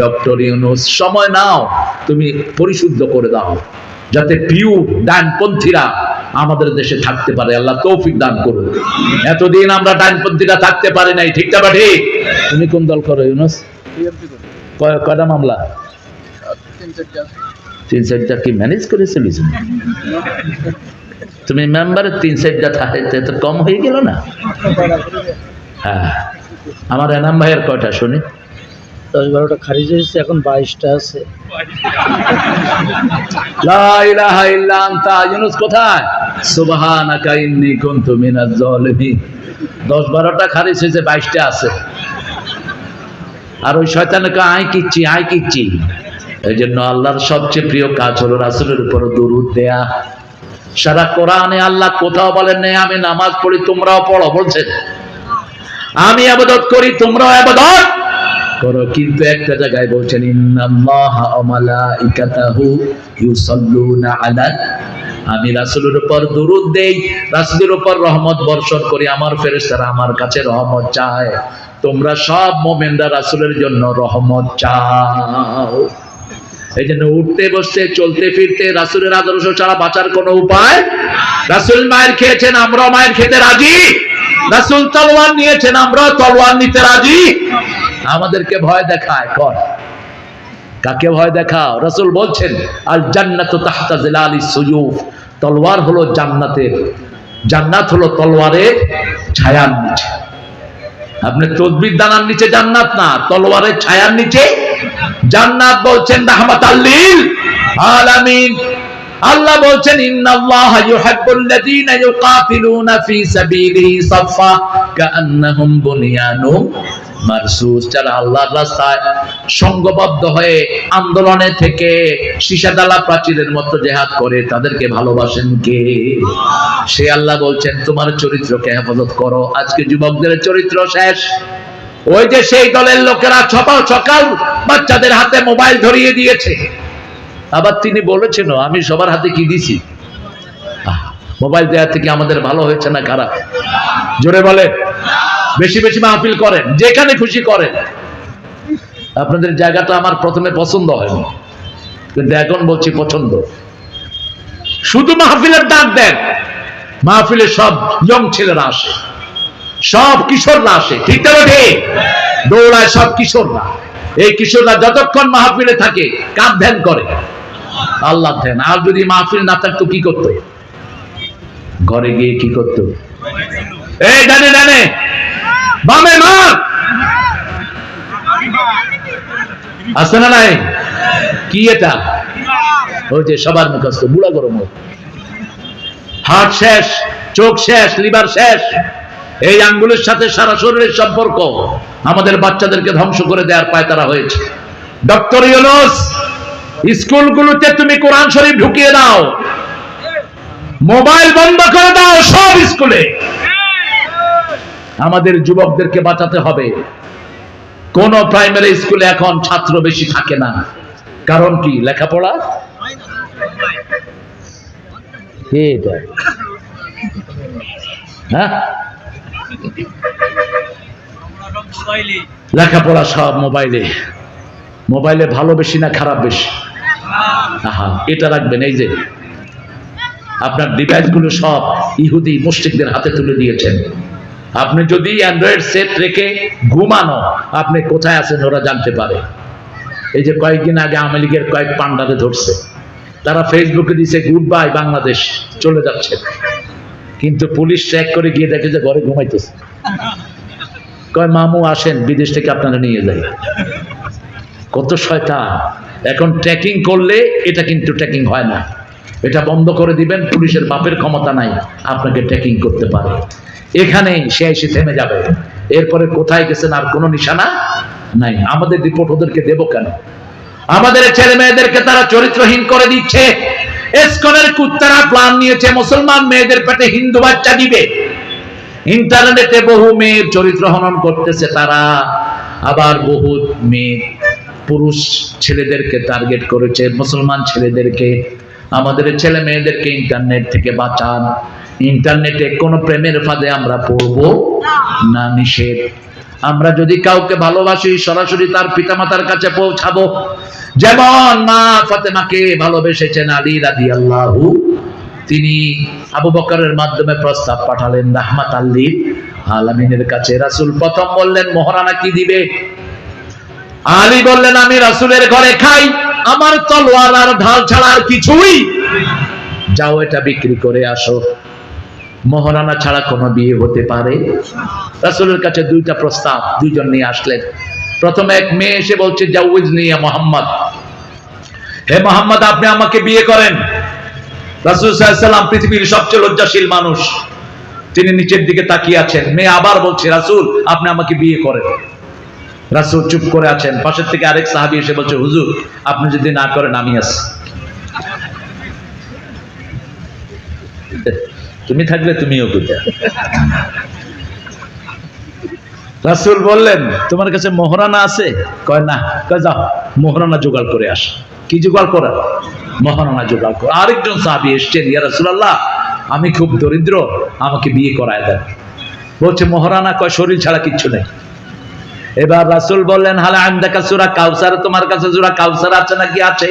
Doctor Yunus, সময় নাও, তুমি পরিশুদ্ধ করে দাও, যাতে পিউ ডানপন্থীরা আমাদের দেশে থাকতে পারে। আল্লাহ তৌফিক দান করুন। এতদিন আমরা ডানপন্থীরা থাকতে পারি নাই, ঠিক না তুমি কোন দল করো ইউনুস? কয়- কয়টা মামলা? তিন চারটা কি ম্যানেজ করে তুমি মেম্বারের তিন চারটা থাকে তো কম হয়ে গেল না? হ্যাঁ। আমার এনাম ভাইয়ের কয়টা, শুনি? দশ বারোটা খারিজ হয়েছে এখন বাইশটা আছে। লা ইলাহা ইল্লা আনতা, ইউনুস কোথায়? সুবহানাকা ইন্নী কুনতু মিনাজ জালিমিন 10 12টা খারিজ হয়েছে 22টা আছে। আর ওই শয়তানকে আই কিচ্ছি আই কিচ্ছি। এই জন্য আল্লাহর সবচেয়ে প্রিয় কাজ হলো রাসূলের উপর দরুদ দেয়া। সারা কোরআনে আল্লাহ কোথাও বলেন নাই, আমি নামাজ পড়ি, তোমরাও পড়ো, বলছেন। আমি আবাদত করি, তোমরাও আবাদত। করো কিন্তু একটা জায়গায় বলছেন, ইন্নাল্লাহা ওয়া মালাইকাতাহু ইউসাল্লুনা আলান আমি রাসূলের উপর দরুদ দেই, রাসূলের উপর রহমত বর্ষণ করি, আমার ফেরেশতারা আমার কাছে রহমত চায়। তোমরা সব মুমিনরা রাসূলের জন্য রহমত চাও। এই জন্য উঠতে, বসতে, চলতে, ফিরতে রাসূলের আদর্শ ছাড়া বাঁচার কোনো উপায় রাসূল মায়ের খেয়েছেন আমরা মায়ের খেতে রাজি। রাসূল তলোয়ার নিয়েছেন আমরা তলোয়ার নিতে রাজি। আমাদেরকে ভয় দেখায়, কর। কাকে ভয় দেখাও? রাসূল বলছেন আল জান্নাতু তাহতা জিলালি সুয়ুফ। তলোয়ার হলো জান্নাতের, জান্নাত হলো তলোয়ারের ছায়ার নিচে। আপনি তদবির দানার নিচে জান্নাত না, তলোয়ারের ছায়ার নিচে জান্নাত বলছেন রাহমাত আল্লিল আলামিন। আল্লাহ বলছেন, ইন্নাল্লাহা ইউহিব্বুল্লাযীনা ইউকাতিলুনা ফি সাবিলিহি সাফফা কাআন্নাহুম বুনিয়ানুম মারসুস, যারা আল্লাহর রাস্তায় সংঘবদ্ধ হয়ে আন্দোলনে থেকে সীসাডালা প্রাচীরের মতো জেহাদ করে, তাদেরকে ভালোবাসেন কে? সে আল্লাহ বলছেন, তোমার চরিত্রকে হেফাজত করো। আজকে যুবকদের চরিত্র শেষ। ওই যে সেই দলের লোকেরা সকাল সকাল বাচ্চাদের হাতে মোবাইল ধরিয়ে দিয়েছে। আবার তিনি বলেছেন, আমি সবার হাতে কি দিছি? মোবাইল দেওয়া থেকে আমাদের ভালো হয়েছে না খারাপ? জোরে বলে বেশি বেশি মাহফিল করেন, যেখানে খুশি করেন। আপনাদের জায়গাটা আমার প্রথমে পছন্দ হয়নি। কিন্তু এখন বলছি পছন্দ। শুধু মাহফিলের ডাক দেন, মাহফিলে সব ইয়ং ছেলেরা আসে। সব কিশোররা আসে, ঠিক তো ঠিক দৌড়ায় সব কিশোররা। এই কিশোররা যতক্ষণ মাহফিলে থাকে কার ধ্যান করে। আল্লাহ ধ্যান আর যদি মাহফিল না থাকতো কি করতো? ঘরে গিয়ে কি করতো? এই ডানে ডানে। বামে মার আছে না নাই? কি এটা? ওই যে সবার মুখস্থ, বুড়া গরম হার্ট শেষ, চোখ শেষ, লিভার শেষ। এই আঙ্গুলের সাথে সারা শরীরের সম্পর্ক। আমাদের বাচ্চাদেরকে ধ্বংস করে দেওয়ার পায় তারা হয়েছে। ডক্টর ইউনুস, স্কুলগুলোতে তুমি কোরআন শরীফ ঢুকিয়ে দাও। মোবাইল বন্ধ করে দাও সব স্কুলে। আমাদের যুবকদেরকে বাঁচাতে হবে। কোন প্রাইমারি স্কুলে এখন ছাত্র বেশি থাকে না। কারণ কি? লেখাপড়া? হ্যাঁ? লেখাপড়া সব মোবাইলে। মোবাইলে ভালো বেশি না খারাপ বেশি? আহা, এটা রাখবেন, এই যে। আপনার ডিভাইসগুলো সব ইহুদি মুসলিকদের হাতে তুলে দিয়েছেন। আপনি যদি অ্যান্ড্রয়েড সেট রেখে ঘুমানো, আপনি কোথায় আছেন ওরা জানতে পারে। এই যে কয়েকদিন আগে আওয়ামী লীগের কয়েক পান্ডারে ধরছে। তারা ফেসবুকে দিছে গুড বাই বাংলাদেশ চলে যাচ্ছে। কিন্তু পুলিশ ট্র্যাক করে গিয়ে দেখে যে ঘরে ঘুমাইতেছে। কয়, মামু, আসেন, বিদেশ থেকে আপনারা নিয়ে যাই। কত শয়তান। এখন ট্র্যাকিং করলে এটা কিন্তু ট্র্যাকিং হয় না। এটা বন্ধ করে দিবেন, পুলিশের বাপের ক্ষমতা নাই। আপনাকে ট্র্যাকিং করতে পারে। এখানে সে এসে থেমে যাবে। এরপরে কোথায় গেছেন আর কোনো নিশানা নাই। আমাদের রিপোর্ট ওদেরকে দেবো কেন? আমাদের ছেলে মেয়েদেরকে তারা চরিত্রহীন করে দিচ্ছে। এসকনের কুত্তারা প্ল্যান নিয়েছে। মুসলমান মেয়েদের পেটে হিন্দু বাচ্চা দিবে। ইন্টারনেটে বহু মেয়ের চরিত্র হনন করতেছে তারা। আবার বহু মেয়ে পুরুষ ছেলেদেরকে টার্গেট করেছে। মুসলমান ছেলেদেরকে, আমাদের ছেলে মেয়েদেরকে ইন্টারনেট থেকে বাঁচান। ইন্টারনেটে কোনো প্রেমের ফাঁদে আমরা পড়ব না নিষেধ। আমরা যদি কাউকে ভালোবাসি, সরাসরি তার পিতামাতার কাছে পৌঁছাবো। যেমন মা ফাতেমাকে ভালোবেসেছেন আলী রাদি আল্লাহু তিনি আবু বকরের মাধ্যমে প্রস্তাব পাঠালেন, রাহমাত আল্লির আলামিনের কাছে রাসূল প্রথম বললেন, মহারানা কি দিবে? আলী বললেন, আমি রাসূলের ঘরে খাই, আমার তলোয়ার আর ঢাল ছাড়া আর কিছুই যাও এটা বিক্রি করে আসো। মহারানা ছাড়া কোনো বিয়ে হতে পারে? রাসূলের কাছে দুইটা প্রস্তাব দুইজন নিয়ে আসলেন। প্রথমে এক মেয়ে এসে বলছে জাউজ নিয়ে মোহাম্মদ। হে মোহাম্মদ, আপনি আমাকে বিয়ে করেন। রাসূল পৃথিবীর সবচেয়ে লজ্জাশীল মানুষ। তিনি নিচের দিকে তাকিয়ে আছেন। মেয়ে আবার বলছে, রাসূল, আপনি আমাকে বিয়ে করেন। রাসূল চুপ করে আছেন। পাশের থেকে আরেক সাহাবী এসে বলছে, হুজুর, আপনি যদি না করেন, আমি আছি। তুমি থাকলে তুমিও করতে রাসূল বললেন, তোমার কাছে মোহরানা আছে? কয়, না। কয়, যাও, মোহরানা জোগাড় করে আস। কি জোগাড় করা? মোহরানা জোগাড় করা। আরেকজন সাহাবী এসছেন, ইয়া রাসূলুল্লাহ, আমি খুব দরিদ্র, আমাকে বিয়ে করায় দেন। বলছে, মোহরানা কয়, শরীর ছাড়া কিচ্ছু নেই। এবার রাসূল বললেন, হালা আন্দাকা সূরা কাউসার, তোমার কাছে সূরা কাউসার আছে নাকি? আছে।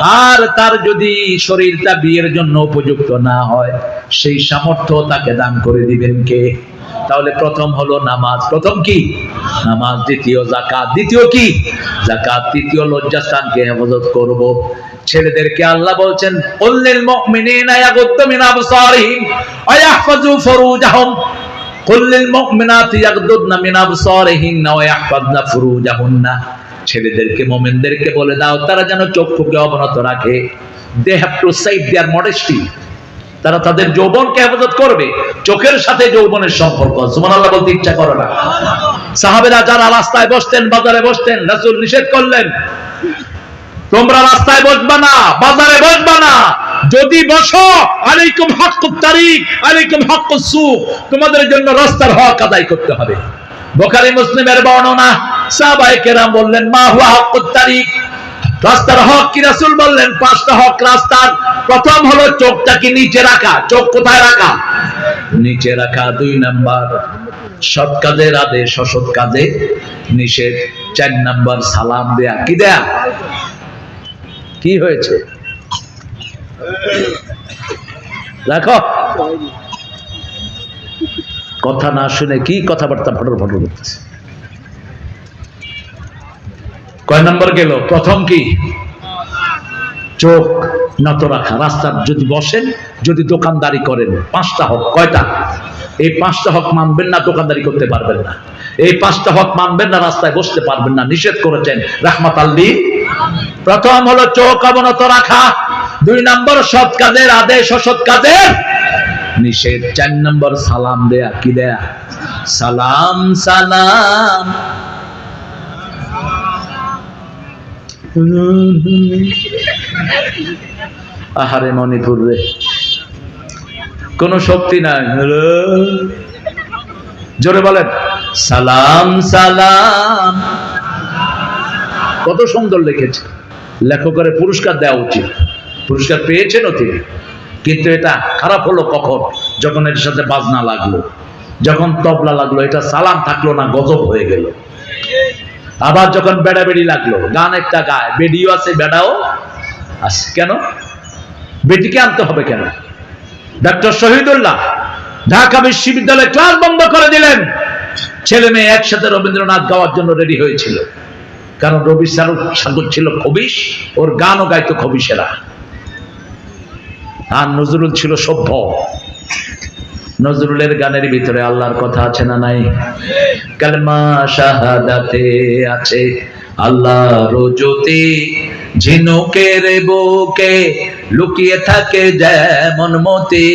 আর তার যদি শরীরটা বিয়ের জন্য উপযুক্ত না হয়, সেই সামর্থ্য তাকে দান করে দিবেন কে? তাহলে প্রথম হলো নামাজ। প্রথম কি? নামাজ। দ্বিতীয় জাকাত দ্বিতীয় কি? জাকাত তৃতীয় লজ্জাস্থানকে হেফাজত করব। ছেলেদেরকে আল্লাহ বলছেন কুল্লিল মুমিনিনা ইয়াগুদ্দু মিন আবসারিহিম ওয়া ইয়াহফাজু ফুরুজাহুম। কুল্লিল মুমিনাতি ইয়াগদুদনা মিন আবসারিহিন্না ওয়া ইয়াহফাজনা ফুরুজাহুন্না। ছেলেদেরকে, মোমেনদেরকে বলে দাও, তারা যেন চক্ষুকে অবনত রাখে। They have to save their modesty তারা তাদের যৌবনকে হেফাজত করবে। চোখের সাথে যৌবনের সম্পর্ক। সুবহানাল্লাহ বলতে ইচ্ছা করে না। সাহাবেরা যারা রাস্তায় বসতেন, বাজারে বসতেন, রাসূল নিষেধ করলেন। তোমরা রাস্তায় বসবা না, বাজারে বসবা না। যদি বসো, আলাইকুম হকুত তারিক আলাইকুম হকুত সুক তোমাদের জন্য রাস্তার হক আদায় করতে হবে। বোখারি, মুসলিমের বর্ণনা সাহাবায়ে বললেন, মা হুয়া হকুত তারিক রাস্তার হক কি রাসূল বললেন? পাঁচটা হক রাস্তার। প্রথম হলো চোখটাকে নিচে রাখা। চোখ কোথায় রাখা? নিচে রাখা, দুই নাম্বার। সৎ কাজের আদেশ অসৎ কাজে। নিষেধ চার নাম্বার, সালাম দেয়া। কি দেয়া? কি হয়েছে? কথা না শুনে কি কথাবার্তা ফটর ফটর করতেছে? কয় নম্বর গেল? প্রথম কি? চোখ নত রাখা। রাস্তার যদি বসেন, যদি দোকানদারি করেন, পাঁচটা হক। কয়টা? এই পাঁচটা হক মানবেন না, দোকানদারি করতে পারবেন না। এই পাঁচটা হক মানবেন না, রাস্তায় বসতে পারবেন না। নিষেধ করেছেন রাহমাত আল্লী। প্রথম হলো চোখ অবনত রাখা। দুই নম্বর, সৎ কাজের আদেশ, অসৎ কাজের নিষেধ। চার নম্বর, সালাম দেয়া, কি দেয়া? সালাম সালাম। আহারে মণিপুর। রে কোন শক্তি নাই। জোরে বলেন। সালাম সালাম। কত সুন্দর লিখেছে। লেখকের পুরস্কার দেওয়া উচিত। পুরস্কার পেয়েছেনও তিনি। কিন্তু এটা খারাপ হলো কখন? যখন এর সাথে বাজনা লাগল। যখন তবলা লাগল, এটা সালাম থাকল না, গজব হয়ে গেল। আবার যখন বেড়া বেড়ি লাগল, গান একটা গায়, বেডিও আছে, বেড়াও আছে, কেন? বেটিকে আনতে হবে কেন? ডক্টর শহীদুল্লাহ ঢাকা বিশ্ববিদ্যালয়ে ক্লাস বন্ধ করে দিলেন। ছেলে মেয়ে একসাথে রবীন্দ্রনাথ গাওয়ার জন্য রেডি হয়েছিল। কারণ রবি সাগর ছিল খবিশ, ওর গানও গাইতো খবিশেরা। আর নজরুল ছিল সভ্য। নজরুলের গানের ভিতরে আল্লাহর কথা আছে না নাই? কালমা শাহাদাতে আছে আল্লাহ রোজতে ঝিনুকের বুকে লুকিয়ে থাকে যেমন মতি,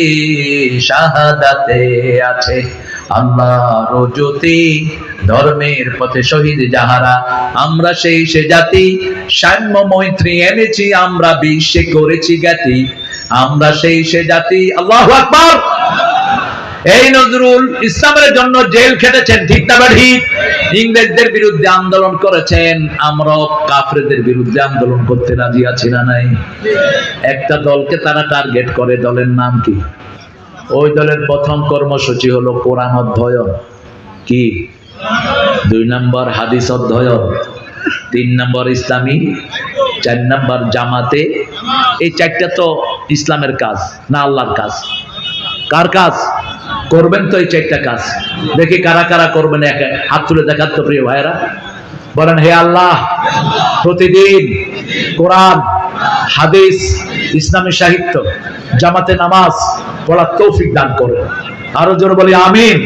শাহাদাতে আছে, আল্লাহর জ্যোতি ধর্মের পথে শহীদ যাহারা, আমরা সেই সে জাতি, সাম্য মৈত্রী এনেছি, আমরা বিশ্বে করেছি জ্ঞাতি, আমরা সেই সে জাতি, আল্লাহ আকবার! এই নজরুল ইসলামের জন্য জেল খেটেছেন, ঠিক না বা ঠিক ইংরেজদের বিরুদ্ধে আন্দোলন করেছেন, আমরাও কাফরেদের বিরুদ্ধে আন্দোলন করতে রাজি আছি না নাই? একটা দলকে তারা টার্গেট করে, দলের নাম কি? ওই দলের প্রথম কর্মসূচি হলো কোরআন অধ্যয়ন। কি? দুই নম্বর হাদিস অধ্যয়ন, তিন নম্বর ইসলামী, চার নম্বর জামাতে। এই চারটা তো ইসলামের কাজ, না আল্লাহর কাজ। কার কাজ? করবেন তো এই চারটা কাজ। দেখি কারা কারা করবেন একে। হাত তুলে দেখার তো প্রিয় ভাইরা বলেন, হে আল্লাহ, প্রতিদিন কোরআন, হাদিস, ইসলামী সাহিত্য, জামাতে নামাজ পড়ার তৌফিক দান করে। আরও জোর বলি, আমিন।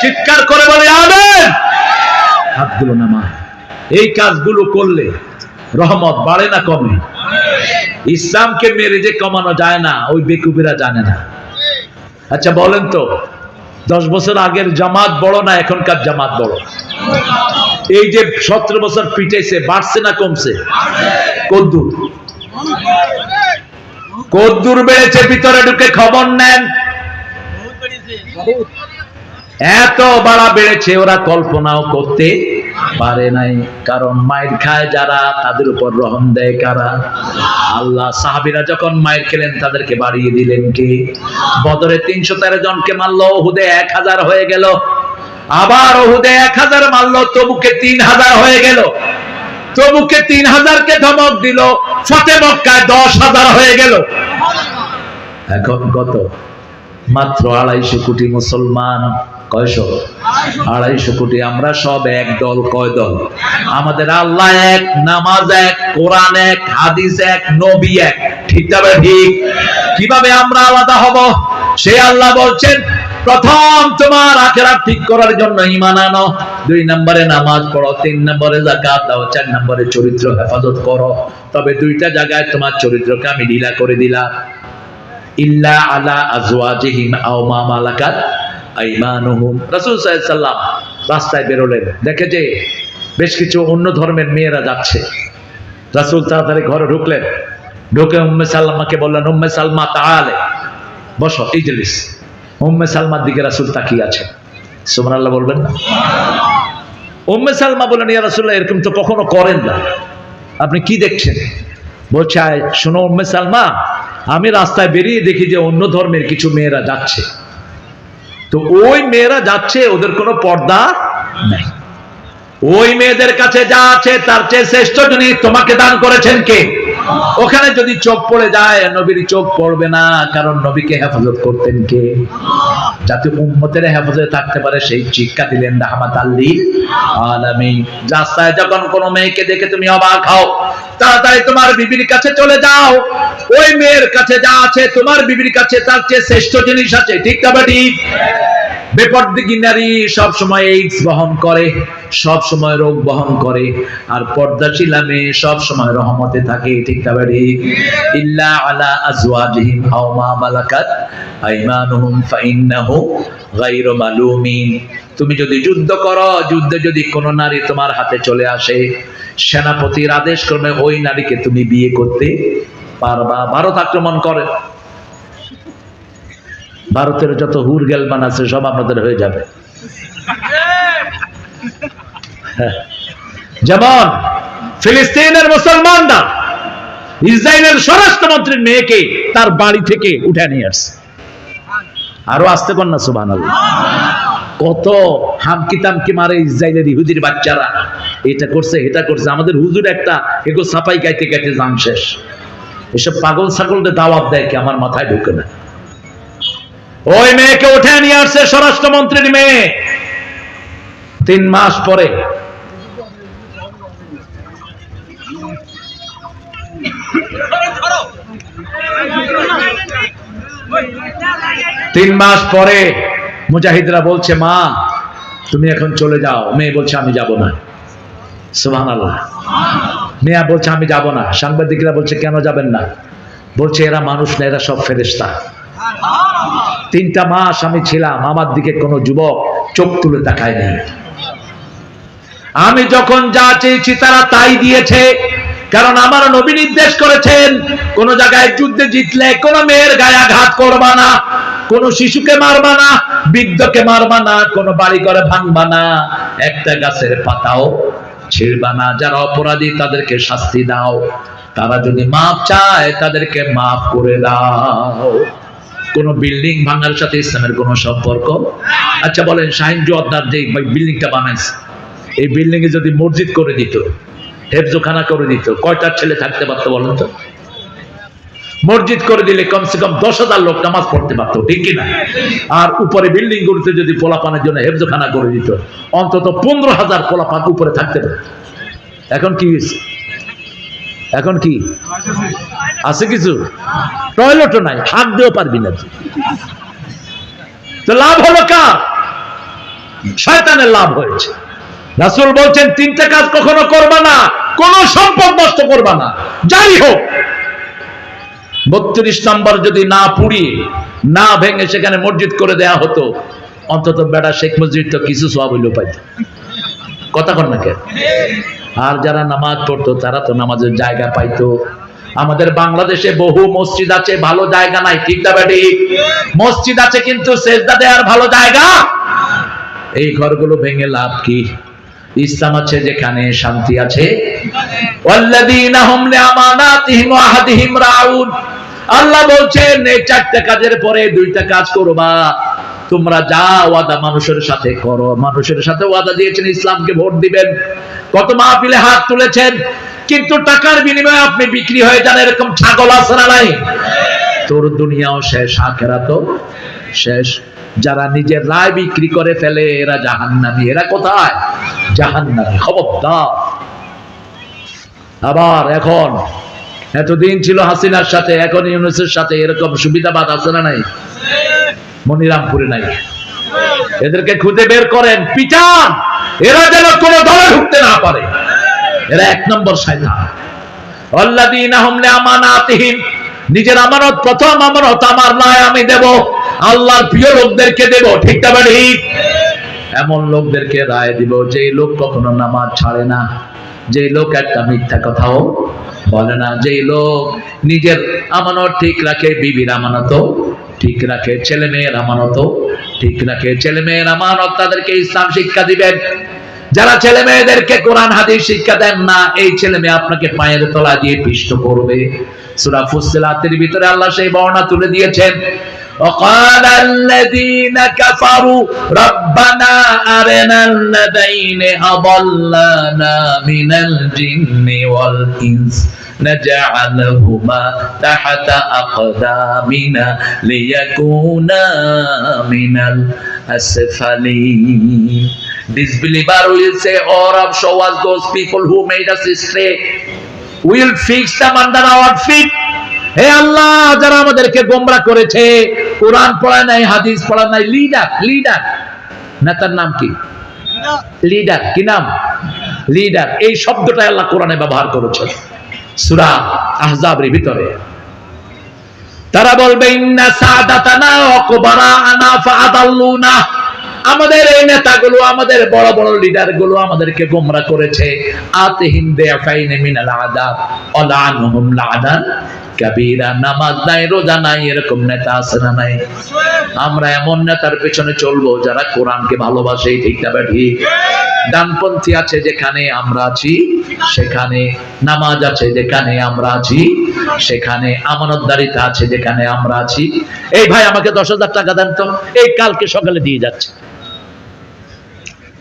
চিৎকার করে বলি, আমিন। হাতগুলো নামা এই কাজগুলো করলে রহমত বাড়ে না কমে? ইসলামকে মেরে যে কমানো যায় না, ওই বেকুবিরা জানে না। আচ্ছা বলেন তো দশ বছর আগের জামাত বড় না এখনকার জামাত বড়? এই যে সতেরো বছর পিটাইছে, বাড়ছে না কমছে? কদ্দুর। কদ্দুর বেড়েছে, ভিতরে ঢুকে খবর নেন। এত বাড়া বেড়েছে, ওরা কল্পনাও করতে পারে নাই। কারণ মায়ের খায় যারা, তাদের উপর রহম দেয় কারা? আল্লাহ সাহাবিরা যখন মায়ের খেলেন, তাদেরকে বাড়িয়ে দিলেন কি? বদরে তিনশো তেরো জনকে মারলো ওহুদে এক হাজার হয়ে গেল। আবার ওহুদে এক হাজার মারলো, তবুকে তিন হাজার হয়ে গেল। তবুকে তিন হাজারকে ধমক দিল, ফতে মক্কায় দশ হাজার হয়ে গেল। এখন কত? মাত্র আড়াইশো কোটি মুসলমান। কয়শো? আড়াইশো কোটি। আমরা সব এক দল, কয় দল? আমাদের আল্লাহ এক, নামাজ এক, কোরআন এক, হাদিস এক, নবী এক। ঠিক ঠিক? কীভাবে আমরা আলাদা হব? সে আল্লাহ বলছেন, প্রথম তোমার আখেরাত ঠিক করার জন্য ইমান আনো। দুই নম্বরে নামাজ পড়ো, তিন নম্বরে জাকাত দাও, চার নম্বরে চরিত্র হেফাজত করো। তবে দুইটা জায়গায় তোমার চরিত্রকে আমি ঢিলা করে দিলাম। ইল্লা আলা আজওয়াজিহিম আও মা মালাকাত আইমানুহুম রাসূল সাল্লাম রাস্তায় বেরোলেন। দেখে যে বেশ কিছু অন্য ধর্মের মেয়েরা যাচ্ছে। রাসূল তাড়াতাড়ি ঘরে ঢুকলেন। ঢুকে উম্মে সালমাকে বললেন, উম্মে সালমা তাআলে বসো, ইজলিস। উম্মে সালমার দিকে রাসূল তাকিয়ে আছে সুবহানাল্লাহ বলবেন না? উম্মে সালমা বললেন, ইয়া রাসূলুল্লাহ, এরকম তো কখনো করেন না। আপনি কি দেখছেন? বলছে শোনো উম্মে সালমা, আমি রাস্তায় বেরিয়ে দেখি যে অন্য ধর্মের কিছু মেয়েরা যাচ্ছে। তো ওই মেয়েরা যাচ্ছে, ওদের কোনো পর্দা নাই। ওই মেয়েদের কাছে যা আছে, তার চেয়ে শ্রেষ্ঠ যিনি তোমাকে দান করেছেন কে? ওখানে যদি চোখ পড়ে যায়, নবীর চোখ পড়বে না। কারণ নবীকে হেফাজত করতেন কে? যাতে উম্মতের হেফাজতে থাকতে পারে, সেই শিক্ষা দিলেন রাহমাত আল্লিল আলামিন। রাস্তায় যখন কোনো মেয়েকে দেখে তুমি অবাক হও, তাড়াতাড়ি তোমার বিবির কাছে চলে যাও। ওই মেয়ের কাছে যা আছে, তোমার বিবির কাছে তার চেয়ে শ্রেষ্ঠ জিনিস আছে। ঠিক তবে ঠিক? বেপর্দিগি নারী সব সময় এইডস বহন করে সব সময় রোগ বহন করে, আর পর্দাশীলা মেয়ে সব সময় রহমতে থাকে, ঠিক ঠিক ইল্লা আলা আও মা মালাকাত আইমানুহুম ফাইন্নাহু গায়রু মালুমিন। তুমি যদি যুদ্ধ করো, যুদ্ধে যদি কোনো নারী তোমার হাতে চলে আসে, সেনাপতির আদেশ ক্রমে ওই নারীকে তুমি বিয়ে করতে পারবা, ভারত আক্রমণ করে। ভারতের যত হুর গেলমান আছে, সব আপনাদের হয়ে যাবে। হ্যাঁ। যেমন ফিলিস্তিনের মুসলমানরা ইসরায়েলের স্বরাষ্ট্রমন্ত্রীর মেয়েকে তার বাড়ি থেকে উঠে নিয়ে আসছে। আরও আসতে পার না সুবান কত হামকি তামকি মারে ইসরায়েলের ইহুদির বাচ্চারা। এটা করছে এটা করছে। আমাদের হুজুর একটা এগো সাফাই গাইতে গাইতে জান শেষ। এসব পাগল ছাগলদের দাওয়াত দেয় কি? আমার মাথায় ঢুকে না। ওই মেয়েকে উঠে নিয়ে আসছে স্বরাষ্ট্রমন্ত্রীর মেয়ে। তিন মাস পরে। তিন মাস পরে মুজাহিদরা বলছে, মা, তুমি এখন চলে যাও। মেয়ে বলছে, আমি যাব না। সুবহানাল্লাহ। মিয়া বলছে, আমি যাব না। সাংবাদিকরা বলছে, কেন যাবেন না? বলছে, এরা মানুষ না, এরা সব ফেরেস্তা তিনটা মাস আমি ছিলাম, আমার দিকে কোনো যুবক চোখ তুলে তাকায়নি আমি যখন যা চেয়েছি তারা তাই দিয়েছে, কারণ আমার নবী নির্দেশ করেছেন, কোন জায়গায় যুদ্ধে জিতলে কোন মেয়ের গায়ে আঘাত করবা না, কোন শিশুকে মারবা না, বৃদ্ধকে মারবা না, কোন বাড়ি ঘরে ভাঙবা না, একটা গাছের পাতাও ছিড়বা না। যারা অপরাধী তাদেরকে শাস্তি দাও, তারা যদি মাপ চায় তাদেরকে মাফ করে দাও। কোন বিল্ডিং ভাঙার সাথে ইসলামের কোনো সম্পর্ক? আচ্ছা বলেন, শাহিন জোয়াবদার যে বিল্ডিংটা বানাইছে। এই বিল্ডিং এ যদি মসজিদ করে দিত, হেফজোখানা করে দিত কয়টার ছেলে থাকতে পারতো বলেন তো? মসজিদ করে দিলে কমসে কম দশ হাজার লোক নামাজ পড়তে পারতো, ঠিক কিনা? আর উপরে বিল্ডিং গুলিতে যদি পোলাপানের জন্য হেফজোখানা করে দিত, অন্তত পনেরো হাজার পোলাপান উপরে থাকতে পারত। এখন কি হয়েছে? এখন কি? আছে কিছু? টয়লেটও নাই, হাত দিয়েও পারবি না তো লাভ হলো কার? শয়তানের লাভ হয়েছে। রাসূল বলছেন, তিনটা কাজ কখনো করবা না, কোন সম্পদ নষ্ট করবা না। যাই হোক, বত্রিশ নম্বর যদি না পুড়িয়ে, না ভেঙে সেখানে মসজিদ করে দেয়া হতো, অন্তত বেড়া শেখ মসজিদ তো কিছু সব হইলেও পাইত। কথা কর না কেন? আর যারা নামাজ পড়তো, তারা তো নামাজের জায়গা পাইতো। আমাদের বাংলাদেশে বহু মসজিদ আছে, ভালো জায়গা নাই, ঠিক না বেটি মসজিদ আছে কিন্তু সেজদা দেওয়ার ভালো জায়গা। এই ঘরগুলো ভেঙে লাভ কি? ইসলাম আছে যেখানে শান্তি আছে। আল্লাহ বলছেন, এই চারটা কাজের পরে দুইটা কাজ করবা। তোমরা যা ওয়াদা মানুষের সাথে করো, মানুষের সাথে ওয়াদা দিয়েছেন, ইসলামকে ভোট দিবেন। কত মাহফিলে হাত তুলেছেন, কিন্তু টাকার বিনিময়ে আপনি বিক্রি হয়ে যান এরকম ছাগল আছে না নাই? তোর দুনিয়াও শেষ, আখেরাতও শেষ। যারা নিজের রায় বিক্রি করে ফেলে, এরা জাহান্নামী। এরা কোথায়? জাহান্নামী, খবরদার। আবার এখন, এতদিন ছিল হাসিনার সাথে, এখন ইউনুসের সাথে এরকম সুবিধাবাদ আছে না নাই? মনিরামপুরে নাই। এদেরকে খুঁজে বের করেন, পিটান। এরা যেন কোন দলে ঢুকতে না পারে। এরা এক নম্বর নিজের আমানত, প্রথম আমানত আমার নয় আমি দেব। আল্লাহর প্রিয় লোকদেরকে দেব, ঠিক এমন লোকদেরকে রায় দিব যে লোক কখনো নামাজ ছাড়ে না। যে লোক একটা মিথ্যা কথাও বলে না। যে লোক নিজের আমানত ঠিক রাখে, বিবির আমানত ঠিক রাখে ছেলে মেয়ের আমানত ঠিক রাখে ছেলে মেয়ের আমানত তাদেরকে ইসলাম শিক্ষা দিবেন যারা ছেলে মেয়েদেরকে কোরআন হাদিস শিক্ষা দেন না এই ছেলে মেয়ে আপনাকে পায়ের তলা দিয়ে পিষ্ট করবে সূরা ফুসসিলাতের ভিতরে আল্লাহ সেই বর্ণনা তুলে দিয়েছেন وقال الذين كفروا ربنا أرنا الذين أضلنا من الجن والإنس نجعلهما تحت أقدامنا ليكونا من الأسفلين Disbeliever will say, Oh Rab, show us those people who made us stray. We'll fix them under our feet. হে আল্লাহ যারা আমাদেরকে গোমরা করেছে কোরআন পড়া নাই হাদিস পড়া নাই লিডার লিডার নেতার নাম কি লিডার কি নাম লিডার এই শব্দটা আল্লাহ কোরআনে ব্যবহার করেছে সূরা আহজাবের ভিতরে। তারা বলবে আমাদের এই নেতাগুলো, আমাদের বড় বড় লিডারগুলো আমাদেরকে গোমরা করেছে। আতিহিম হিন্দে কাবীরা, নামাজ নাই, রোজা নাই, এরকম নেতা আছে না নাই? আমরা এমন নেতার পেছনে চলবো যারা কোরআনকে ভালোবাসে ঠিক না ঠিক ডানপন্থী আছে যেখানে আমরা আছি, সেখানে নামাজ আছে যেখানে আমরা আছি, সেখানে আমানতদারিতা আছে যেখানে আমরা আছি। এই ভাই, আমাকে দশ হাজার টাকা দেন তো। এই কালকে সকালে দিয়ে যাচ্ছে।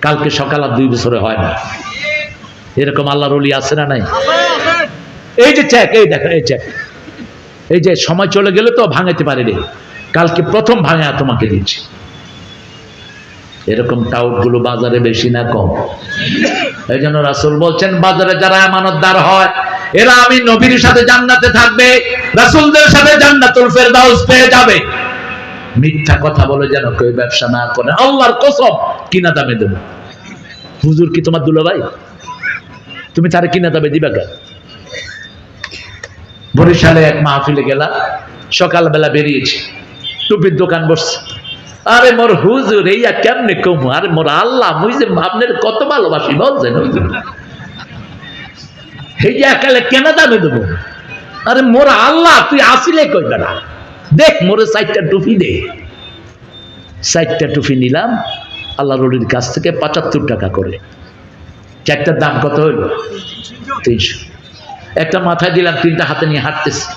কালকে সকাল আর দুই বছরে হয় না। এরকম আল্লাহর অলি আছে না নাই? এই যে চেক এই দেখো এই চেক এই যে সময় চলে গেলে তো ভাঙাইতে পারে রে। কালকে প্রথম ভাঙা তোমাকে দিচ্ছি এরকম টাউটগুলো বাজারে বেশি না কম। এই জন্য রাসুল বলছেন, বাজারে যারা আমানতদার হয়, এরা আমি নবীর সাথে জান্নাতে থাকবে, রাসুলদের সাথে জান্নাতুল ফেরদাউস পেয়ে যাবে। মিথ্যা কথা বলে যেন কেউ ব্যবসা না করে। আল্লাহর কসম, কিনা দামে দেবো। হুজুর কি তোমার দুলাভাই? তুমি তারে কিনা দামে দিবা কেন? বরিশালে এক মাহফিলে গেলাম, সকালবেলা বেরিয়েছি, টুপির দোকান বসছে। আরে মোর হুজুর, এইয়া কেমনে কমু? আরে মোর আল্লাহ, মুই যে আপনার কত ভালোবাসি, বলছেন হুজুর। এই একালে কেন দামে দেবো? আরে মোর আল্লাহ, তুই আসিলে কই বেড়া দেখ, মোরে চারটা টুপি দে। চারটা টুপি নিলাম, আল্লাহ রলির কাছ থেকে পঁচাত্তর টাকা করে। চারটার দাম কত হইল? তিনশো। একটা মাথায় দিলাম, তিনটা হাতে নিয়ে হাঁটতেছি।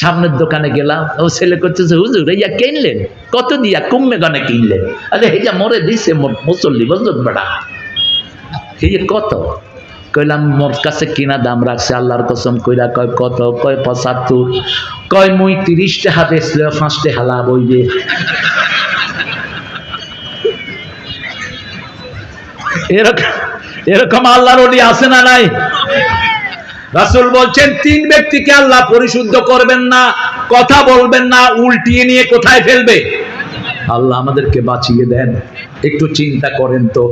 সামনের দোকানে গেলাম, ও ছেলে করতেছে, হুজুর এইয়া কিনলেন? কত দিয়া? কুম্মে গানে কিনলেন? আরে, এই যা মরে দিছে মুসল্লি বুঝল বেড়া এই কত? কইলাম, মোর কাছে কিনা দাম রাখছে, আল্লাহর কসম কইরা কয়, কত? কয়, পঁচাত্তর? কয়, মুই তিরিশ টাকা বেচলে পাঁচটে হালা বইবে এরকম এরকম আল্লাহর ওলি আছে না নাই? রাসূল বলছেন, তিন ব্যক্তিকে আল্লাহ পরিশুদ্ধ করবেন না, কথা বলবেন না, উল্টিয়ে নিয়ে কোথায় ফেলবে? আল্লাহ আমাদেরকে বাঁচিয়ে দেন। একটু চিন্তা করেন তো,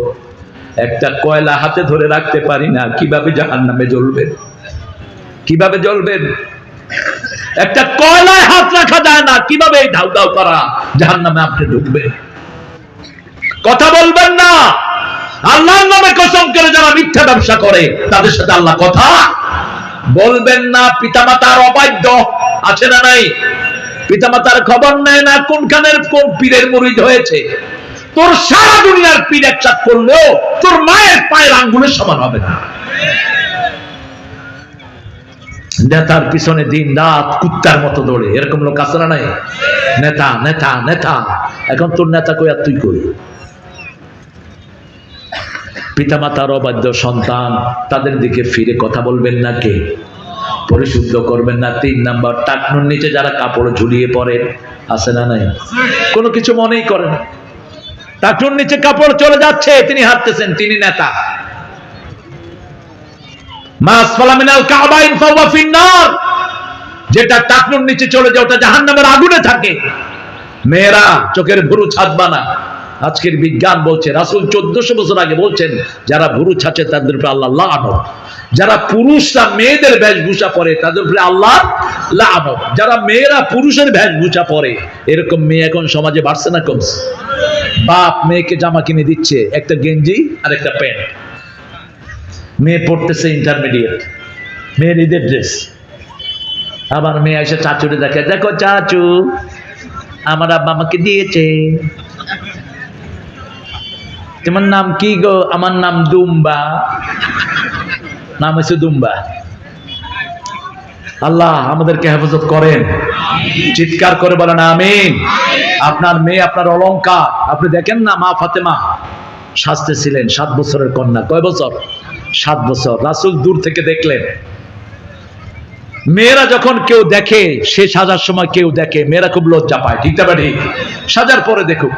একটা কয়লা হাতে ধরে রাখতে পারি না, কীভাবে জাহান নামে জ্বলবেন কীভাবে জ্বলবেন একটা কয়লায় হাত রাখা যায় না, কীভাবে এই ধাউ ধাউ করা জাহান নামে আপনি ঢুকবেন কথা বলবেন না। আল্লাহর নামে কসম করে যারা মিথ্যা ব্যবসা করে, তাদের সাথে আল্লাহ কথা বলবেন না, পিতামাতার অবাধ্য, আছে না নাই? পিতামাতার খবর নেয় না, কোনখানের কোন পীরের মুরিদ হয়েছে? তোর সারা দুনিয়ার পীর একসাথ করলেও তোর মায়ের পায়ের আঙ্গুলের সমান হবে না। নেতার পিছনে দিন রাত কুত্তার মতো দৌড়ে। এরকম লোক আছে না নাই? নেতা নেতা নেতা। এখন তোর নেতা কই আর তুই কই? পিতামাতার অবাধ্য সন্তান, তাদের দিকে ফিরে কথা বলবেন না কে? পরিশুদ্ধ করবেন না। তিন নাম্বার, টাকনুর নিচে যারা কাপড় ঝুলিয়ে পড়েন আছে না নাই? কোনো কিছু মনেই করে না। টাকনুর নিচে কাপড় চলে যাচ্ছে, তিনি হাঁটতেছেন, তিনি নেতা। যেটা টাকনুর নিচে চলে যায়, ওটা জাহান্নামের আগুনে থাকে। মেয়েরা চোখের ভুরু ছাদবা না আজকের বিজ্ঞান বলছে, রাসুল চোদ্দশো বছর আগে বলছেন, যারা ভুরু ছাচে তাদের উপরে আল্লাহ লাগানো যারা পুরুষরা মেয়েদের বেশভূষা পরে, তাদের উপরে আল্লাহ লাগানো যারা মেয়েরা পুরুষের বেশভূষা পরে, এরকম মেয়ে এখন সমাজে বাড়ছে না কমছে? বাপ মেয়েকে জামা কিনে দিচ্ছে, একটা গেঞ্জি আর একটা প্যান্ট। মেয়ে পড়তেছে ইন্টারমিডিয়েট মেয়ের ঈদের ড্রেস আবার মেয়ে এসে চাচুরে দেখে, দেখো চাচু, আমার আব্বা আমাকে দিয়েছে। তোমার নাম কি গো আমার নাম দুম্বা নাম হচ্ছে দুম্বা আল্লাহ আমাদেরকে হেফাজত করেন। চিৎকার করে বলেন, আমিন। আপনার মেয়ে, আপনার অলংকার। আপনি দেখেন না মা ফাতেমা? সাজতে ছিলেন সাত বছরের কন্যা। কয় বছর? সাত বছর। রাসুল দূর থেকে দেখলেন। মেয়েরা যখন কেউ দেখে, সে সাজার সময় কেউ দেখে, মেয়েরা খুব লজ্জা পায়। ঠিক না ঠিক? সাজার পরে দেখুক।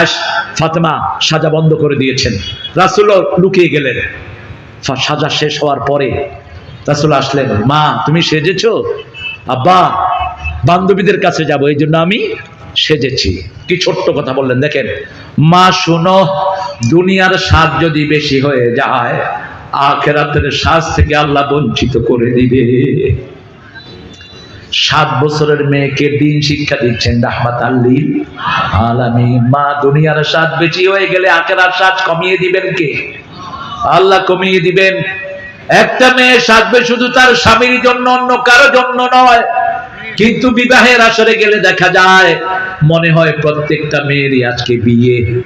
আস ফাতেমা সাজা বন্ধ করে দিয়েছেন। রাসুল লুকিয়ে গেলেন। সাজা শেষ হওয়ার পরে রাসুল আসলেন, মা, তুমি সেজেছ? আব্বা, বান্ধবীদের কাছে যাব, এই জন্য আমি সেজেছি। কি ছোট্ট কথা বললেন, দেখেন। মা, শুনো, দুনিয়ার স্বাদ যদি বেশি হয়ে যায়, আখেরাতের সাজ থেকে আল্লাহ বঞ্চিত করে দিবে। সাত বছরের মেয়েকে দিন শিক্ষা দিচ্ছেন রাহমাত আল্লিল আলামী মা দুনিয়ার স্বাদ বেশি হয়ে গেলে আখেরার স্বাদ কমিয়ে দিবেন কে? আল্লাহ কমিয়ে দিবেন। একটা মেয়ে সাজবে শুধু তার স্বামীর জন্য, অন্য কারও জন্য নয়। কিন্তু বিবাহের আসরে গেলে দেখা যায়, মনে হয় প্রত্যেকটা মেয়েরই আজকে বিয়ে।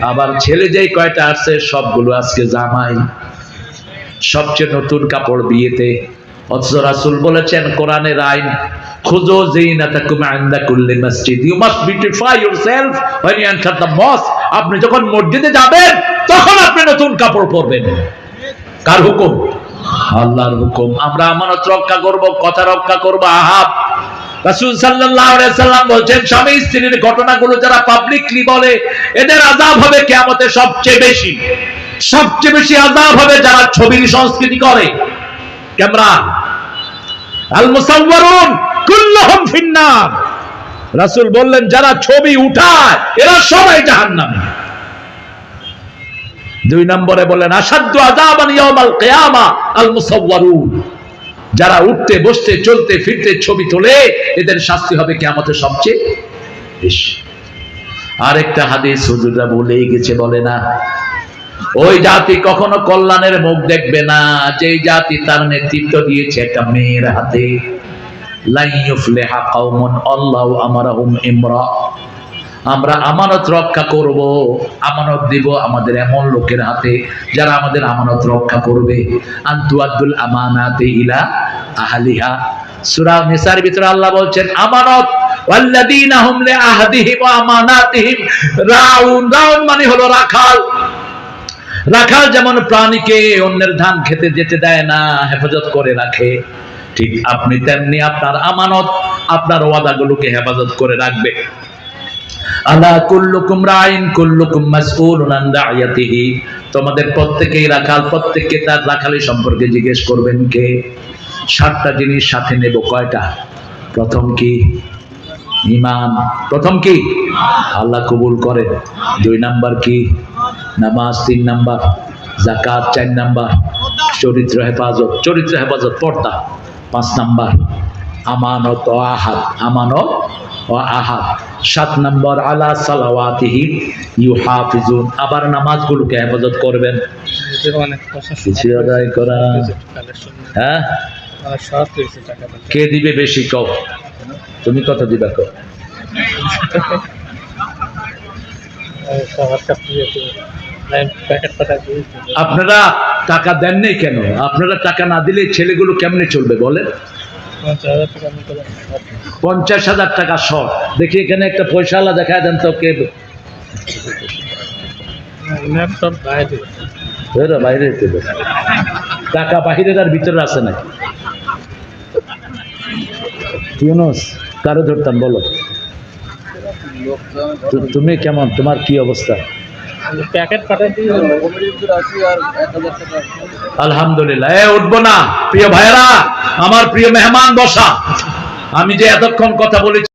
আবার ছেলে যেই কয়টা আসছে সবগুলো আজকে জামাই। সবচেয়ে নতুন কাপড় বিয়েতে বলেছেন, কোরআনের আইন খুজো মসজিদ। ইউ মাস্ট বিউটিফাই আপনি যখন মসজিদে যাবেন, তখন আপনি নতুন কাপড় পরবেন। কার হুকুম? আল্লাহর হুকুম। আমরা আমানত রক্ষা করব, কথা রক্ষা করব, আহাব। রাসূল সাল্লাল্লাহু আলাইহি সাল্লাম বলছেন, স্বামী স্ত্রীর ঘটনাগুলো যারা পাবলিকলি বলে, এদের আযাব হবে কিয়ামতে সবচেয়ে বেশি। সবচেয়ে বেশি আযাব হবে যারা ছবির সংস্কৃতি করে। রাসূল বললেন, যারা ছবি উঠায়, এরা সবাই জাহান্নামে। দুই নম্বরে বলেন আসাধ্য আযাবান যারা উঠতে, বসতে, চলতে, ফিরতে ছবি তোলে, এদের শাস্তি হবে কেমতের সবচেয়ে বেশি। আরেকটা হাদিস হুজুররা বলেই গেছে, বলে না? ওই জাতি কখনো কল্যাণের মুখ দেখবে না। যেই জাতি তার নেতৃত্ব দিয়েছে একটা মেয়ের হাতে। আমরা আমানত রক্ষা করব, আমানত দিব আমাদের এমন লোকের হাতে যারা আমাদের আমানত রক্ষা করবে। আন্তু আব্দুল আমানাতে ইলা আহলিহা। সূরা নিসার ভিতরে আল্লাহ বলছেন, আমানত মানে হলো রাখাল। রাখাল যেমন প্রাণীকে অন্যের ধান খেতে যেতে দেয় না, হেফাজত করে রাখে। ঠিক আপনি তেমনি আপনার আমানত, আপনার ওয়াদাগুলোকে হেফাজত করে রাখবে। তোমাদের প্রত্যেকেই রাখাল, প্রত্যেককে তার রাখালি সম্পর্কে জিজ্ঞেস করবেন কে? সাতটা জিনিস সাথে নেব কয়টা? প্রথম কি? ইমান প্রথম কি? আল্লাহ কবুল করেন। দুই নাম্বার কি? নামাজ তিন নাম্বার জাকাত চার নাম্বার চরিত্র হেফাজত চরিত্র হেফাজত পর্দা পাঁচ নাম্বার আমানত ও আহাদ আমানত ও আহাদ। সাত নম্বর আলা সালাওয়াতিহি ইউহাফিজুন আবার নামাজগুলোকে হেফাজত করবেন। করা। হ্যাঁ? কে দিবে বেশি কও? তুমি কত দিবা কও? আপনারা টাকা দেন নাই কেন? আপনারা টাকা না দিলে ছেলেগুলো কেমনে চলবে বলেন? পঞ্চাশ হাজার টাকা টাকা দেখি এখানে একটা পয়সাওয়ালা দেখা দেন তো কে বাইরে দেবে। টাকা বাহিরের আর ভিতরে আছে নাকি ইউনুস কারও ধরতাম বলো। তুমি কেমন? তোমার কি অবস্থা? আলহামদুলিল্লাহ। এ, উঠবো না, প্রিয় ভাইয়েরা, আমার প্রিয় মেহমান বসা। আমি যে এতক্ষণ কথা বলেছি